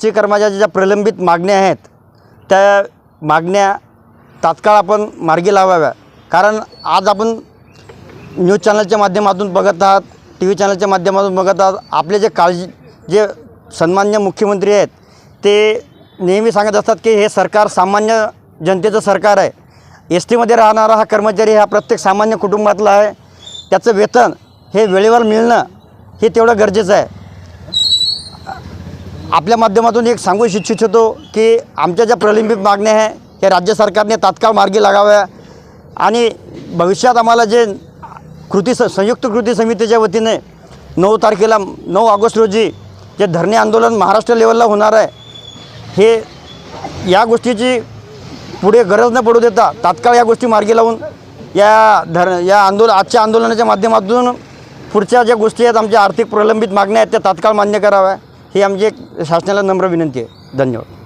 T कर्मचाऱ्याच्या ज्या प्रलंबित मागण्या आहेत त्या मागण्या तात्काळ आपण मार्गी लावाव्या. कारण आज आपण न्यूज चॅनलच्या माध्यमातून बघत आहात टी व्ही चॅनलच्या माध्यमातून बघत आहात आपले जे काळजी जे सन्मान्य मुख्यमंत्री आहेत ते नेहमी सांगत असतात की हे सरकार सामान्य जनतेचं सरकार आहे. एस टीमध्ये राहणारा हा कर्मचारी हा प्रत्येक सामान्य कुटुंबातला आहे. त्याचं वेतन हे वेळेवर मिळणं हे तेवढं गरजेचं आहे. आपल्या माध्यमातून एक सांगू इच्छितो की आमच्या ज्या प्रलंबित मागण्या आहे या राज्य सरकारने तात्काळ मार्गी लागाव्या. आणि भविष्यात आम्हाला जे कृती स संयुक्त कृती समितीच्या वतीने नऊ तारखेला नऊ ऑगस्ट रोजी जे धरणे आंदोलन महाराष्ट्र लेवलला होणार आहे हे या गोष्टीची पुढे गरज न पडू देता तात्काळ या गोष्टी मार्गी लावून या धर या आंदोलन आजच्या आंदोलनाच्या माध्यमातून पुढच्या ज्या गोष्टी आहेत आमच्या आर्थिक प्रलंबित मागण्या आहेत त्या तात्काळ मान्य कराव्या. ही आमची एक शासनाला नम्र विनंती आहे. धन्यवाद.